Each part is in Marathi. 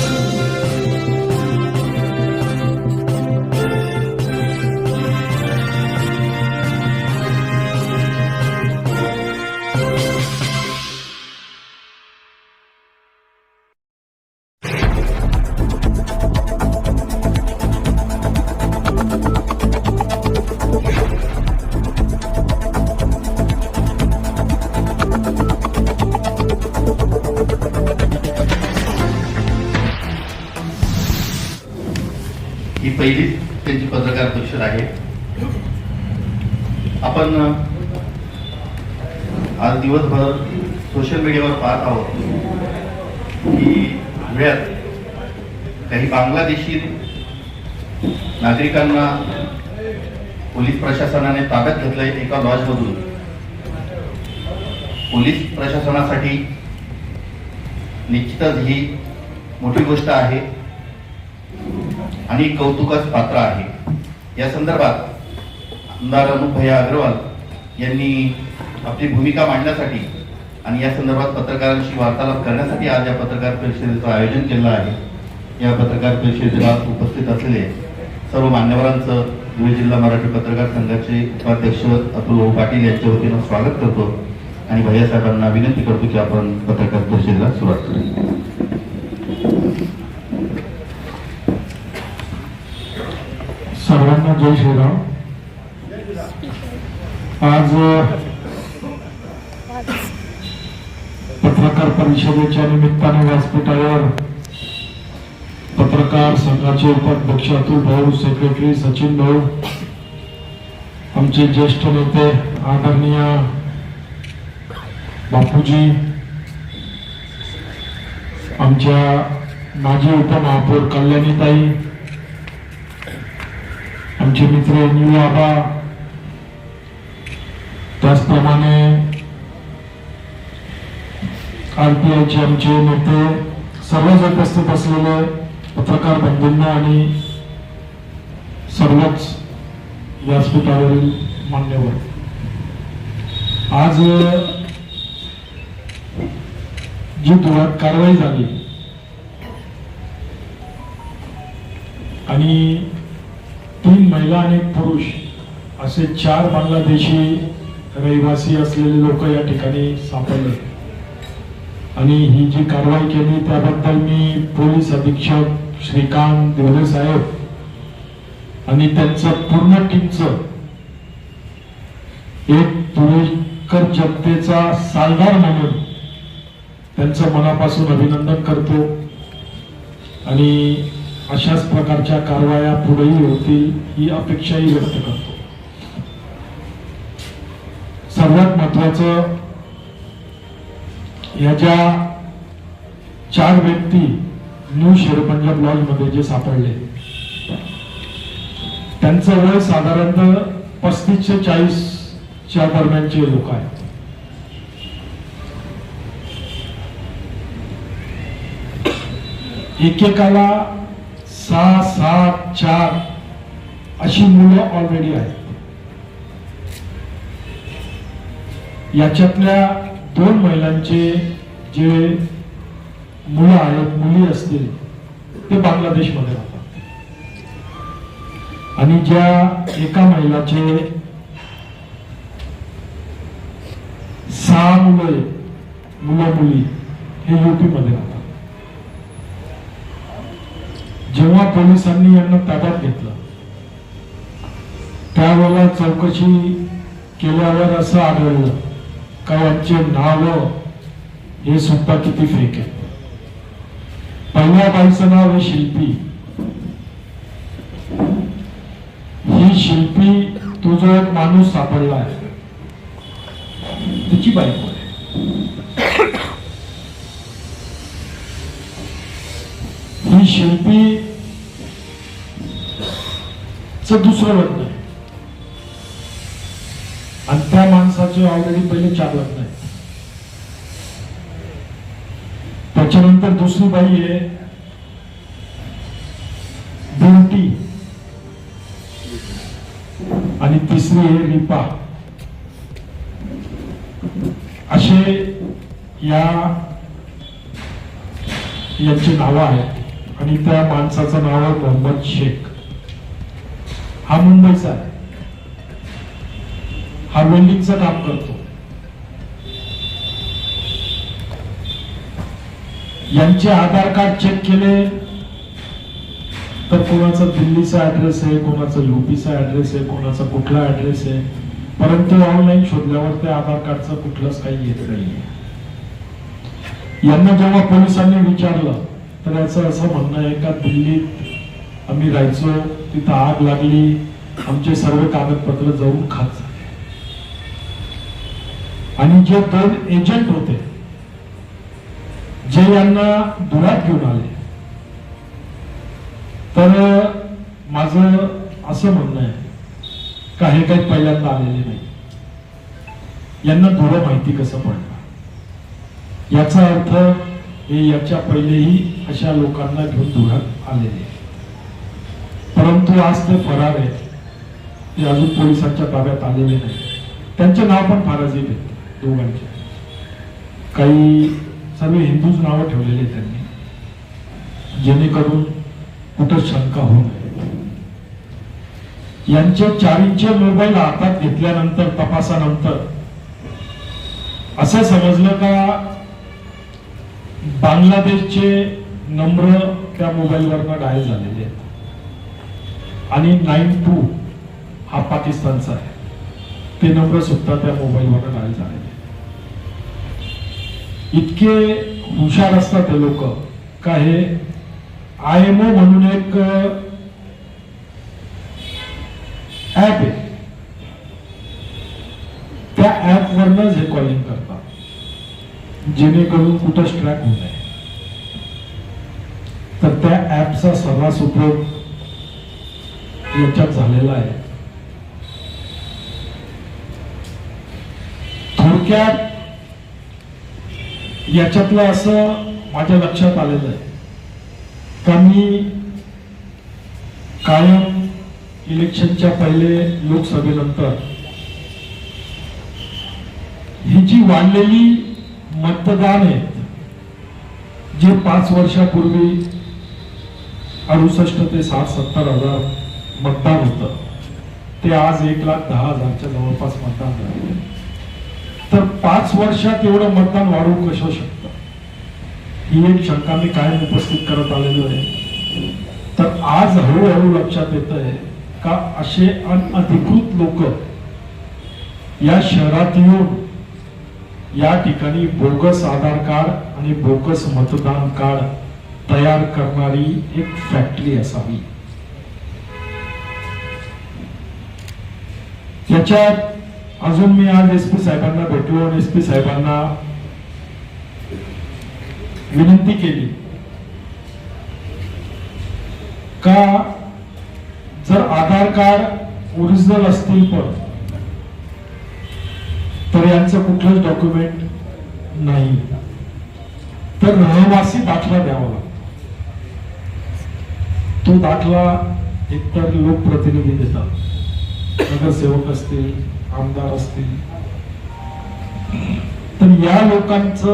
ही काही बांगलादेशी नागरिकांना पोलीस प्रशासनाने ताब्यात घेतलंय एका लॉजमधून. पोलीस प्रशासनासाठी निश्चितच ही मोठी गोष्ट आहे आणि कौतुकास पात्र आहे. या संदर्भात आमदार अनुपभैया अग्रवाल यांनी आपली भूमिका मांडण्यासाठी आणि या संदर्भात पत्रकारांशी वार्तालाप करण्यासाठी आज या पत्रकार परिषदेचं आयोजन केलं आहे. या पत्रकार परिषदेला उपस्थित असलेले सर्व मान्यवरांचं धुळे जिल्हा मराठी पत्रकार संघाचे उपाध्यक्ष अतुल भाऊ पाटील यांच्या वतीनं स्वागत करतो आणि भैयासाहेबांना विनंती करतो की आपण पत्रकार परिषदेला सुरुवात करू सर्वांना जय श्रीराम. आज पत्रकार परिषदेच्या निमित्ताने व्यासपीठावर पत्रकार संघाचे उपाध्यक्ष अतुल भाऊ सेक्रेटरी सचिन भाऊ आमचे ज्येष्ठ नेते आदरणीय बापूजी आमच्या माजी उपमहापौर कल्याणीताई आमचे मित्र न्यू आबा त्याचप्रमाणे आरपीआयचे आमचे नेते सर्वच उपस्थित असलेले पत्रकार बंधूंना आणि सर्वच व्यासपीठावरील मान्यवर. आज जी धुळ्यात कारवाई झाली आणि तीन महिला आणि पुरुष असे चार बांगलादेशी रहिवासी असलेले लोक या ठिकाणी सापडले. आणि ही जी कारवाई केली त्याबद्दल मी पोलीस अधीक्षक श्रीकांत देवरे साहेब आणि त्यांचं पूर्ण टीमचं एक पुणेकर जनतेचा सालदार म्हणून त्यांचं मनापासून अभिनंदन करतो. आणि अशाच प्रकारच्या कारवाया पुढेही होतील ही अपेक्षाही व्यक्त करतो. सर्वात महत्वाचं या ज्या चार व्यक्ती न्यू शेरपंजाब लॉजमध्ये जे सापडले. त्यांचं वय साधारणतः पस्तीस ते चाळीस च्या दरम्यानचे लोक आहेत. एकेकाला सहा सात चार अशी मुलं ऑलरेडी आहेत. याच्यातल्या दोन महिलांचे जे मुलं आहेत मुली असतील ते बांगलादेशमध्ये राहतात. आणि ज्या एका महिलाचे सहा मुलं मुलं मुली हे युपीमध्ये राहतात. जेव्हा पोलिसांनी यांना ताब्यात घेतलं त्यावेळेला चौकशी केल्यावर असं आढळलं का यांचे नाव हे सुद्धा किती फेक आहे पहिल्या बाईचं नाव आहे शिल्पी. ही शिल्पी तुझा एक माणूस सापडला आहे. तिची बायको आहे. ही शिल्पी च दुसरं लग्न आहे. आणि त्या माणसाचे ऑलरेडी पहिले चार लग्न आहेत त्याच्यानंतर दुसरी बाई आहे. बिंटी. आणि तिसरी आहे रिपा. असे या यांची नावं आहेत. आणि त्या माणसाचं नाव आहे मोहम्मद शेख. हा मुंबईचा आहे. हा वेल्डिंगचं काम करतो. यांचे आधार कार्ड चेक केले. तर कोणाचा दिल्लीचा ऍड्रेस आहे कोणाचा युपीचा ऍड्रेस आहे कोणाचा कुठला ऍड्रेस आहे. परंतु ऑनलाईन शोधल्यावर त्या आधार कार्डचं कुठलंच काही येत नाही. यांना जेव्हा पोलिसांनी विचारलं तर याचं असं म्हणणं आहे का दिल्लीत आम्ही राहायचो तिथं आग लागली आमचे सर्व कागदपत्र जाऊन खात झाले आणि जे दोन एजंट होते जे यांना धुळ्यात घेऊन आले. तर माझं असं म्हणणं आहे का हे काही पहिल्यांदा आलेले नाही. यांना धुळं माहिती कसं पडलं याचा अर्थ हे याच्या पहिलेही अशा लोकांना घेऊन धुळ्यात आलेले परंतु आज ते फरार आहेत. ते अजून पोलिसांच्या ताब्यात आलेले नाही. त्यांचे नाव पण फाराजीब आहेत दोघांचे काही सर्व हिंदूच नावं ठेवलेले त्यांनी. जेणेकरून कुठं शंका होऊ नये. यांच्या चारींचे मोबाईल हातात घेतल्यानंतर तपासानंतर असं समजलं का बांगलादेशचे नंबर त्या मोबाईलवरनं डायल झालेले आहेत. आणि नाईन टू हा पाकिस्तानचा आहे. ते नंबर सुद्धा त्या मोबाईलवर डायल झाले इतके हुशार असतात हे लोक. का हे? आय एम ओ म्हणून एक ऍप आहे. त्या ऍप वरनच हे कॉलिंग करतात. जेणेकरून कुठंच ट्रॅक होऊ नये. तर त्या ऍपचा सर्रास उपयोग याच्यात झालेला आहे. थोडक्यात याच्यातलं असं माझ्या लक्षात आलेलं आहे. का मी कायम इलेक्शनच्या पहिले लोकसभेनंतर ही जी वाढलेली मतदान आहेत जे पाच वर्षापूर्वी अडुसष्ट ते साठ सत्तर हजार मतदान होतं ते आज एक लाख दहा हजारच्या जवळपास मतदान झाले तर पाच वर्षात एवढं मतदान वाढवू कसं शकतं? ही एक शंका मी कायम उपस्थित करत आलेलो आहे. तर आज हळूहळू लक्षात येत आहे का असे अनधिकृत लोक या शहरात येऊन या ठिकाणी बोगस आधार कार्ड आणि बोगस मतदान कार्ड तयार करणारी एक फॅक्टरी असावी. त्याच्यात अजून मी आज एस पी साहेबांना भेटलो आणि एस पी साहेबांना विनंती केली. का जर आधार कार्ड ओरिजिनल असतील पण तर यांचं कुठलंच डॉक्युमेंट नाही. तर रहिवासी दाखला द्यावा लागतो तो दाखला एकतर लोकप्रतिनिधी देतात. नगरसेवक असतील आमदार असतील. तर या लोकांचं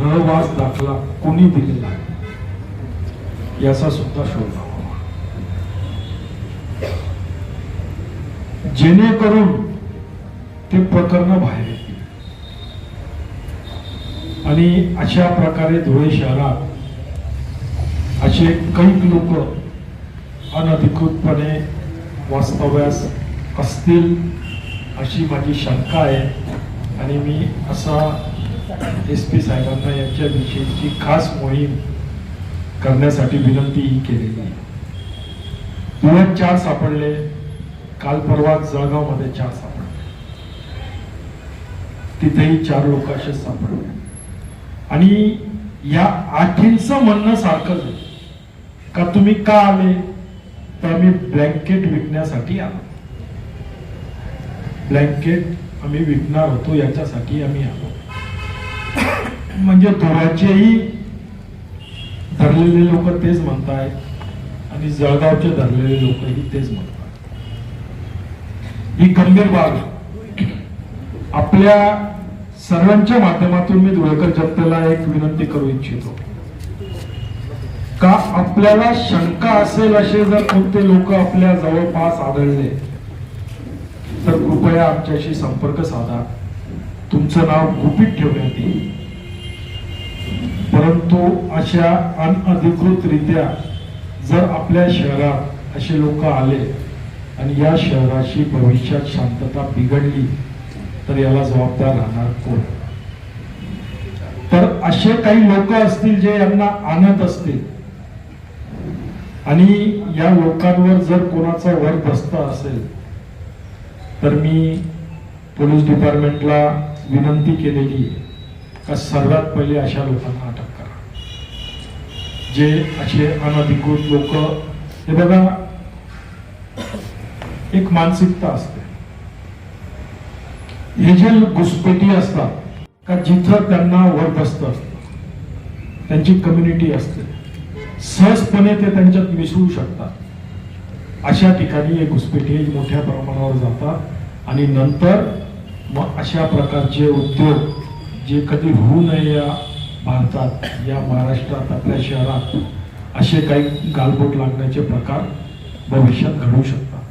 रहवास दाखला कोणी दिलेला याचा सुद्धा शोध जेणेकरून ते प्रकरण बाहेर येतील. आणि अशा प्रकारे धुळे शहरात असे कैक लोक अनधिकृतपणे वास्तव्यास असतील. अशी माझी शंका आहे. आणि मी असा एस पी साहेबांना यांच्याविषयीची खास मोहीम करण्यासाठी विनंतीही केलेली आहे. पुण्यात चार सापडले काल परवा जळगावमध्ये चार सापडले. तिथेही चार लोक असेच सापडले. आणि या आठींचं म्हणणं सारखंच आहे का तुम्ही का आले? तर मी ब्लँकेट विकण्यासाठी आलो. ब्लँकेट आम्ही विकणार होतो याच्यासाठी आम्ही आलो. म्हणजे धुळ्याचेही धरलेले लोक तेच म्हणतायत आणि जळगावचे धरलेले लोकही तेच म्हणतात ही गंभीर बाब आपल्या सर्वांच्या माध्यमातून मी धुळेकर जनतेला एक विनंती करू इच्छितो. का आपल्याला शंका असेल असे जर कोणते लोक आपल्या जवळपास आढळले तर कृपया आमच्याशी संपर्क साधा. तुमचं नाव गुपित ठेवण्यात येईल परंतु अशा अनधिकृतरित्या जर आपल्या शहरात असे लोक आले आणि या शहराची भविष्यात शांतता बिघडली तर याला जबाबदार राहणार कोण? तर असे काही लोक असतील जे यांना आणत असतील आणि या लोकांवर जर कोणाचा वर बसता असेल तर मी पोलीस डिपार्टमेंटला विनंती केलेली आहे का सर्वात पहिले अशा लोकांना अटक करा. जे असे अनधिकृत लोक हे बघा एक मानसिकता असते. हे जे घुसपेटी असतात का जिथं त्यांना वर बसत असतं त्यांची कम्युनिटी असते. सहजपणे ते त्यांच्यात मिसळू शकतात. अशा ठिकाणी हे घुसपेटी मोठ्या प्रमाणावर जातात. आणि नंतर मग अशा प्रकारचे उद्योग जे कधी होऊ नये या भारतात या महाराष्ट्रात आपल्या शहरात असे काही गालबोट लागण्याचे प्रकार भविष्यात घडू शकतात.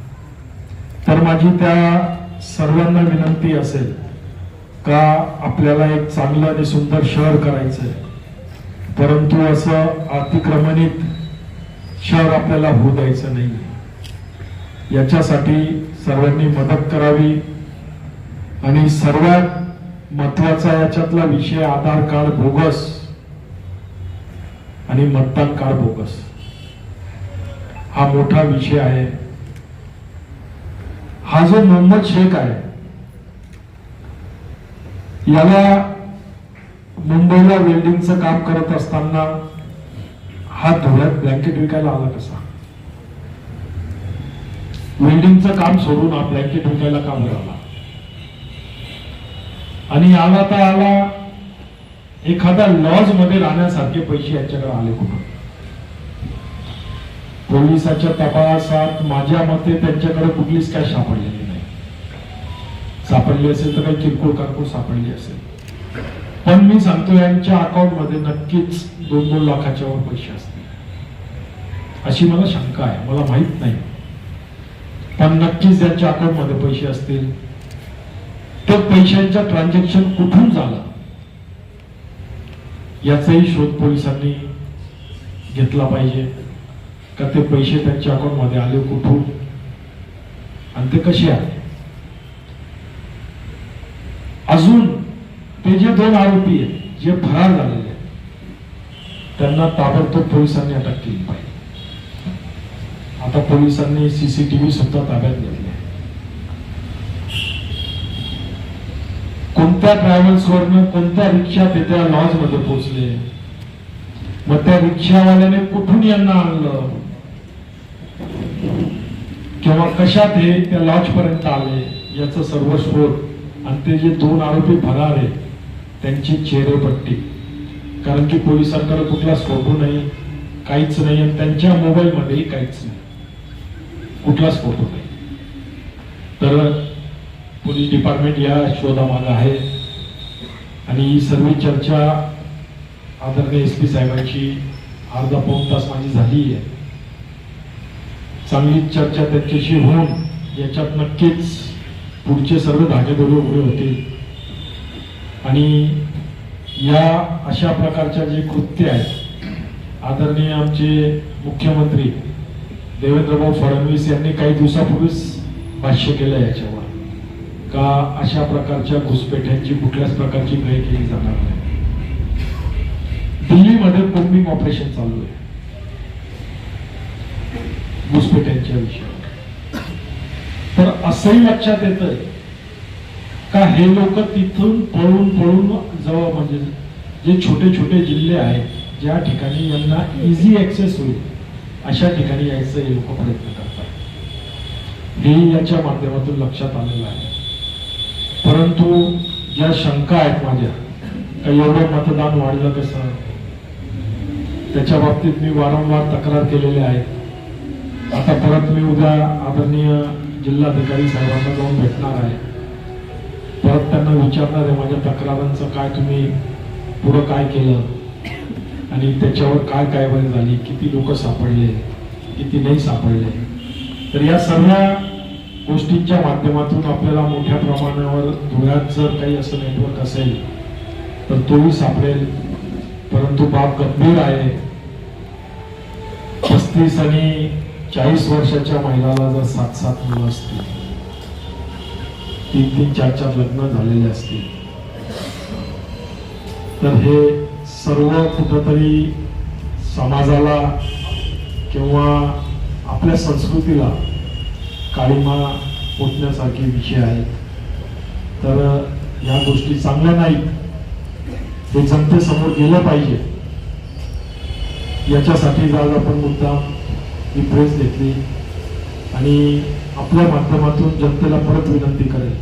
तर माझी त्या सर्वांना विनंती असेल का आपल्याला एक चांगलं आणि सुंदर शहर करायचं आहे परंतु असं अतिक्रमणित शहर आपल्याला होऊ द्यायचं नाही याच्यासाठी सर्वांनी मदत करावी आणि सर्वात महत्त्वाचा याच्यातला विषय आधार कार्ड बोगस आणि मतदान कार्ड बोगस. हा मोठा विषय आहे. हा जो मोहम्मद शेख आहे याला मुंबईला वेल्डिंगचं काम करत असताना हा धुळ्यात ब्लँकेट विकायला आला कसा? वेल्डिंगचं काम सोडून हा ब्लँकेट विकायला का आणि आला तर आला एखाद्या लॉजमध्ये राहण्यासारखे पैसे याच्याकडे आले कुठून? पोलिसाच्या तपासात माझ्या मते त्यांच्याकडे कुठलीच काय सापडलेली नाही. सापडली असेल तर काही किरकोळ कारकोळ सापडली असेल. पण मी सांगतो यांच्या अकाउंटमध्ये नक्कीच दोन दोन लाखाच्या वर पैसे असतील. अशी मला शंका आहे. मला माहीत नाही. पण नक्कीच त्यांच्या अकाउंटमध्ये पैसे असतील. तर पैशांचा ट्रान्झॅक्शन कुठून झालं? याचाही शोध पोलिसांनी घेतला पाहिजे. का ते पैसे त्यांच्या अकाउंटमध्ये आले कुठून? आणि ते कसे आले? अजून ते जे दोन आरोपी आहेत जे फरार झालेले आहेत त्यांना ताबडतोब पोलिसांनी अटक केली पाहिजे. आता पोलिसांनी सीसीटीव्ही सुद्धा ताब्यात घेतले कोणत्या ट्रॅव्हल्स वरनं कोणत्या रिक्षात ते त्या लॉजमध्ये पोहोचले? मग त्या रिक्षावाल्याने कुठून यांना आणलं? किंवा कशात हे त्या लॉज पर्यंत आले? याचा सर्व शोध आणि ते जे दोन आरोपी फरार आहे त्यांची चेहरेपट्टी. कारण की पोलिसांकडे कुठला फोटो नाही काहीच नाही आणि त्यांच्या मोबाईल मध्येही काहीच नाही. कुठलाच फोटो नाही. तर पोलीस डिपार्टमेंट या शोधामागे आहे. आणि ही सर्व चर्चा आदरणीय एस पी साहेबांची अर्धा पाऊन तास माझी झाली आहे. चांगली चर्चा त्यांच्याशी होऊन याच्यात नक्कीच पुढचे सर्व धागेदोरे उभे होतील आणि या अशा प्रकारच्या जे कृत्य आहेत आदरणीय आमचे मुख्यमंत्री देवेंद्रभाऊ फडणवीस यांनी काही दिवसापूर्वीच भाष्य केलं याच्यावर. का अशा प्रकारच्या घुसपेठ्यांची कुठल्याच प्रकारची गय केली जाणार नाही. दिल्लीमध्ये कोम्बिंग ऑपरेशन चालू आहे. घुसपेठ्यांच्या विषयावर. तर असंही लक्षात येतंय का हे लोक तिथून पळून पळून जवळ म्हणजे जे छोटे छोटे जिल्हे आहेत ज्या ठिकाणी यांना इझी ऍक्सेस होईल अशा ठिकाणी यायचं हे लोक प्रयत्न करतात. हे याच्या माध्यमातून लक्षात आलेलं आहे. परंतु ज्या शंका आहेत माझ्या का एवढं मतदान वाढलं कसं? त्याच्या बाबतीत मी वारंवार तक्रार केलेली आहेत आता परत मी उद्या आदरणीय जिल्हाधिकारी साहेबांना जाऊन भेटणार आहे. परत त्यांना विचारणार आहे माझ्या तक्रारांचं काय तुम्ही पुढं काय केलं? आणि त्याच्यावर काय कारवाई झाली किती लोक सापडले किती नाही सापडले. तर या सर्व गोष्टींच्या माध्यमातून आपल्याला मोठ्या प्रमाणावर धुळ्यात जर काही असं नेटवर्क असेल तर तोही सापडेल. परंतु बाब गंभीर आहे. पस्तीस आणि चाळीस वर्षाच्या महिलाला जर सात सात मुलं असतील तीन तीन चार चार लग्न झालेले असतील तर हे सर्व कुठंतरी समाजाला किंवा आपल्या संस्कृतीला काळीमा पोचण्यासारखे विषय आहेत. तर या गोष्टी चांगल्या नाहीत. हे जनतेसमोर गेलं पाहिजे. याच्यासाठी आज आपण मुद्दा ही प्रेस घेतली आणि आपल्या माध्यमातून जनतेला परत विनंती करेल.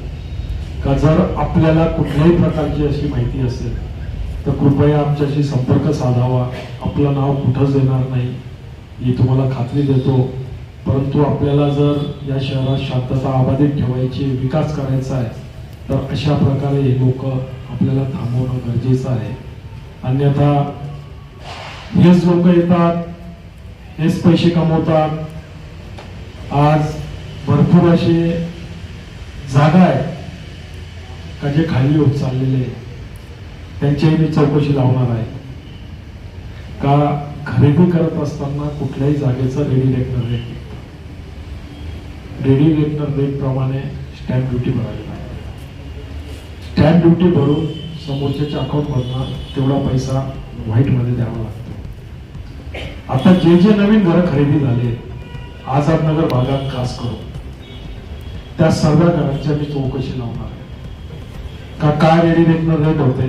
का जर आपल्याला कुठल्याही प्रकारची अशी माहिती असेल तर कृपया आमच्याशी संपर्क साधावा. आपलं नाव कुठंच येणार नाही. ही तुम्हाला खात्री देतो. परंतु आपल्याला जर या शहरात शांतता अबाधित ठेवायची विकास करायचा आहे तर अशा प्रकारे हे लोक आपल्याला थांबवणं गरजेचं आहे. अन्यथा हेच लोक येतात हेच पैसे कमवतात. आज भरपूर असे जागा आहे का जे खाली होत चाललेले आहे. त्यांच्याही मी चौकशी लावणार आहे. का खरेदी करत असताना कुठल्याही जागेचा ready reckoner rate ready reckoner rate प्रमाणे स्टॅम्प ड्युटी भरावी लागते स्टॅम्प ड्युटी भरून समोरच्याच्या अकाउंट मधनं तेवढा पैसा व्हाईटमध्ये द्यावा लागतो. आता जे जे नवीन घरं खरेदी झाले आझादनगर भागात खास करून त्या सर्व घरांच्या मी चौकशी लावणार आहे. का काय रेडी रेकनर रेट होते?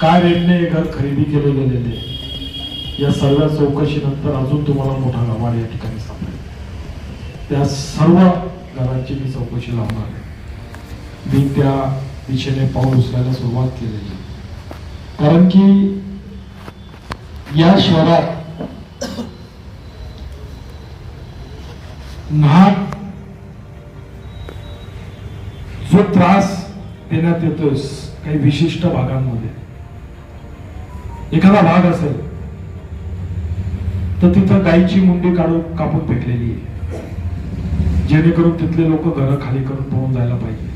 काय रेटने हे घर खरेदी केले गेलेले? या सर्व चौकशी नंतर अजून तुम्हाला मोठा गवाड या ठिकाणी सापडेल. त्या सर्व घरांची मी चौकशी लावणार आहे. मी त्या दिशेने पाऊल उचलायला सुरुवात केलेली कारण की या शहरात नाक जो त्रास देण्यात येतोय काही विशिष्ट भागांमध्ये एखादा भाग असेल तर तिथं गायीची मुंडी काढून कापून फेकलेली आहे. जेणेकरून तिथले लोक घरं खाली करून पळून जायला पाहिजे.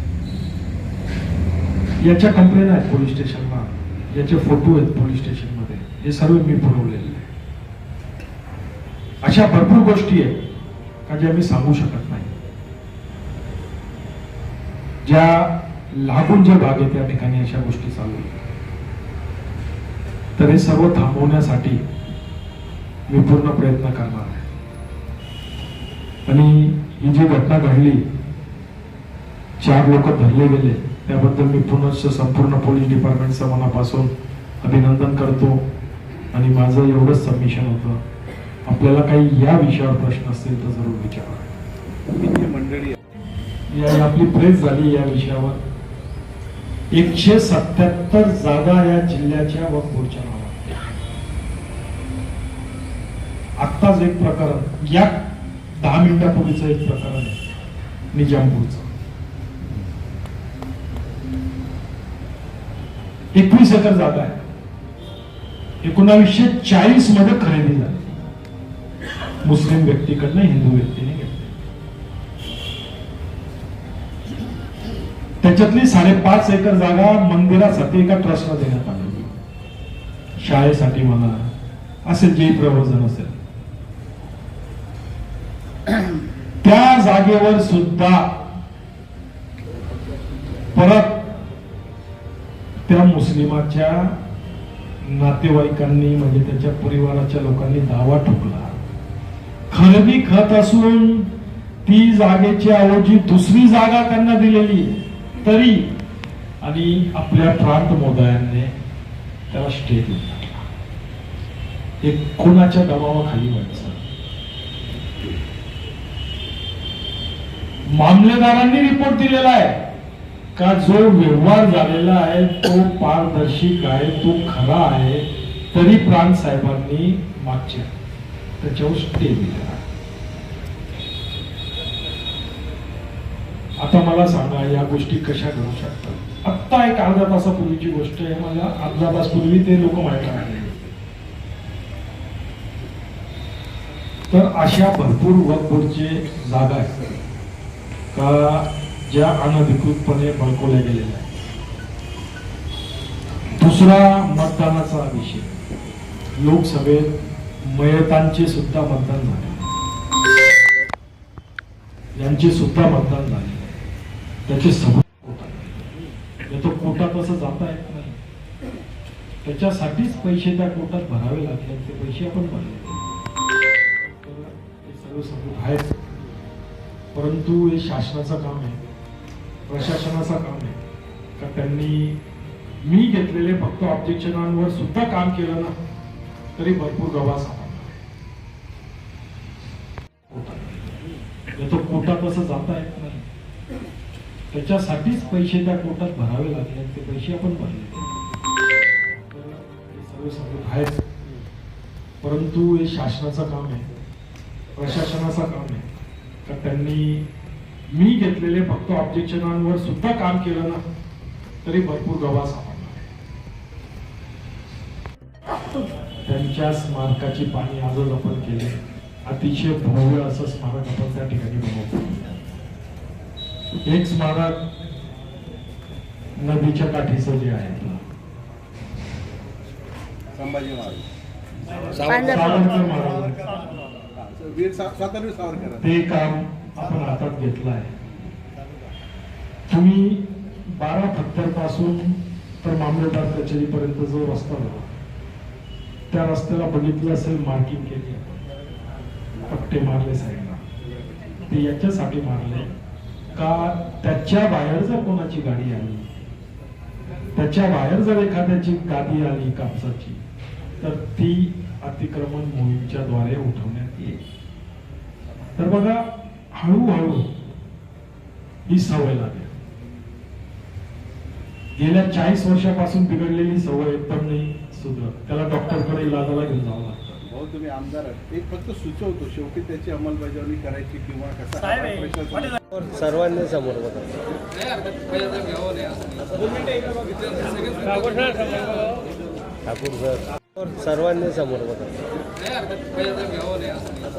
याच्या कंप्लेन आहेत पोलीस स्टेशनला याचे फोटो आहेत पोलीस स्टेशनमध्ये. हे सर्व मी पुरवलेले आहे अशा भरपूर गोष्टी आहेत का ज्या मी सांगू शकत नाही. ज्या लागून जे भाग आहे त्या ठिकाणी अशा गोष्टी चालू आहेत. तर हे सर्व थांबवण्यासाठी मी पूर्ण प्रयत्न करणार आहे. आणि ही जी घटना घडली चार लोक धरले गेले त्याबद्दल मी पुनश्च संपूर्ण पोलीस डिपार्टमेंटचं मनापासून अभिनंदन करतो. आणि माझं एवढंच सबमिशन होतं. आपल्याला काही या विषयावर प्रश्न असतील तर जरूर विचारा. मंडळी या आपली प्रेस झाली या विषयावर. एकशे सत्याहत्तर जागा या जिल्ह्याच्या व मोर्चा आत्ताच एक प्रकरण. या दहा मिनिटापूर्वीचं एक प्रकरण आहे. निजामपूरचं. एकवीस एकर जागा आहे. एकोणावीसशे चाळीसमध्ये खरेदी झाली. मुस्लिम व्यक्तीकडनं हिंदू व्यक्तीने घेतली. त्याच्यातली साडेपाच एकर जागा मंदिरासाठी एका ट्रस्टला देण्यात आली. शाळेसाठी म्हणा असे जे प्रवर्जन असेल त्या जागेवर सुद्धा परत त्या मुस्लिमाच्या नातेवाईकांनी म्हणजे त्याच्या परिवाराच्या लोकांनी दावा ठोकला. खरेदी खत असून ती जागेची ऐवजी दुसरी जागा त्यांना दिलेली तरी आणि आपल्या प्रांत मोदयांनी त्याला स्टे दिला एक कोणाच्या दबावाखाली व्हायचं मामलेदारांनी रिपोर्ट दिलेला आहे. का जो व्यवहार झालेला आहे तो पारदर्शक आहे तो खरा आहे तरी प्राण साहेबांनी मागच्या त्याच्यावर स्टे दिलेला आता मला सांगा या गोष्टी कशा घडू शकतात? आत्ता एक अर्धा तासापूर्वीची गोष्ट आहे. मला अर्धा तासपूर्वी ते लोक माहीत आहे तर अशा भरपूर वर्कबोर्डचे जागा आहेत. का ज्या अनधिकृतपणे बळकवल्या गेलेल्या आहेत. दुसरा मतदानाचा विषय लोकसभेत मयतांचे सुद्धा मतदान झाले. यांचे सुद्धा मतदान झाले. त्याचे सबूत कोर्टात. तो कोर्टात असं जाता येत नाही. त्याच्यासाठीच पैसे त्या कोटात भरावे लागले ते पैसे आपण भरले तर सर्व सबूत आहेत. परंतु हे शासनाचं काम आहे. प्रशासनाचं काम आहे. का त्यांनी मी घेतलेले फक्त ऑब्जेक्शनांवर सुद्धा काम केलं ना तरी भरपूर गवा सापडला. कोटा याचं जाता येत नाही. त्याच्यासाठीच पैसे त्या कोटात भरावे लागले ते पैसे आपण भरले. सर्व आहेत परंतु हे शासनाचं काम आहे. प्रशासनाचं काम आहे. का त्यांनी मी घेतलेले फक्त ऑब्जेक्शनांवर सुद्धा काम केलं ना तरी भरपूर गवा सापडला. त्यांच्या स्मारकाची पाणी आजच आपण केले. अतिशय भव्य असं स्मारक आपण त्या ठिकाणी बनवतो एक स्मारक नदीच्या काठीचं जे आहे. संभाजी महाराज. सावरकर महाराज. वीर सा- सावरकर ते काम आपण हातात घेतलं आहे. तुम्ही बारा फत्तरपासून तर मामलेदार कचेरीपर्यंत जो रस्ता झाला त्या रस्त्याला बघितलं असेल मार्किंग केली पट्टे मारले साईडला. ते याच्यासाठी मारले का त्याच्या बाहेर जर कोणाची गाडी आली त्याच्या बाहेर जर एखाद्याची गादी आली कापसाची तर ती अतिक्रमण मोहीमच्या द्वारे उठवण्यात येईल. तर बघा हळूहळू ही सवय लागेल. गेल्या चाळीस वर्षापासून बिघडलेली सवय एकदम नाही सुधरत. त्याला डॉक्टरकडे इलाजाला घेऊन जावं लागतं. भाऊ तुम्ही आमदार. एक फक्त सुचवतो शेवटी त्याची अंमलबजावणी करायची किंवा कसं सर्वांनी समोर बघा. ठाकूर सर सर्वांनी समोर बघा.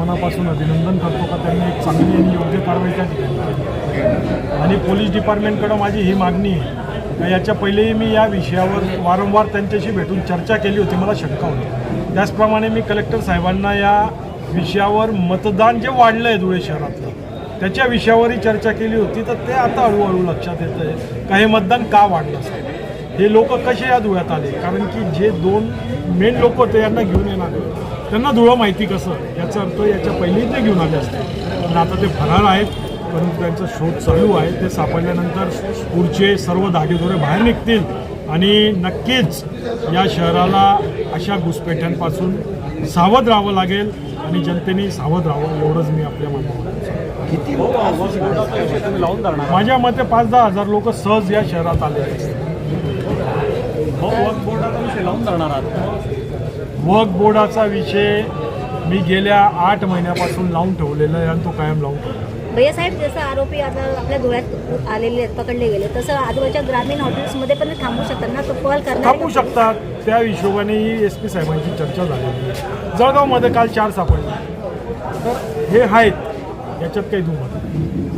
मनापासून अभिनंदन करतो का त्यांनी एक चांगली आणि योग्य कारवाई त्या ठिकाणी केली. आणि पोलीस डिपार्टमेंटकडं माझी ही मागणी आहे. याच्या पहिलेही मी या विषयावर वारंवार त्यांच्याशी भेटून चर्चा केली होती मला शंका होती. त्याचप्रमाणे मी कलेक्टर साहेबांना या विषयावर मतदान जे वाढलं आहे धुळे शहरातलं त्याच्या विषयावरही चर्चा केली होती. तर ते आता हळूहळू लक्षात येतं आहे का हे मतदान का वाढलं साहेब हे लोक कसे या धुळ्यात आले? कारण की जे दोन मेन लोक होते यांना घेऊन येणार त्यांना धुळं माहिती कसं? याचा अर्थ याच्या पहिलेही ते घेऊन आले असते. पण आता ते फरार आहेत परंतु त्यांचा शोध चालू आहे. ते सापडल्यानंतर पुढचे सर्व धागेदोरे बाहेर निघतील. आणि नक्कीच या शहराला अशा घुसपेठ्यांपासून सावध राहावं लागेल. आणि जनतेने सावध राहावं एवढंच मी आपल्या माध्यमातून माझ्या मते पाच दहा हजार लोक सहज या शहरात आले आहेत. वक्फ बोर्डाचा विषय मी गेल्या आठ महिन्यापासून लावून ठेवलेला आहे आणि तो कायम लावून ठेवला भैया साहेब जसं आरोपी आता आपल्या धुळ्यात आलेले आहेत पकडले गेले तसं आजूबाजूच्या ग्रामीण हॉटेल्समध्ये पण थांबू शकतात ना? तो कॉल करणार थांबू शकतात. त्या हिशोबानेही एस पी साहेबांची चर्चा आहे. जळगावमध्ये काल चार सापडले. तर हे आहेत. याच्यात काही दुमत.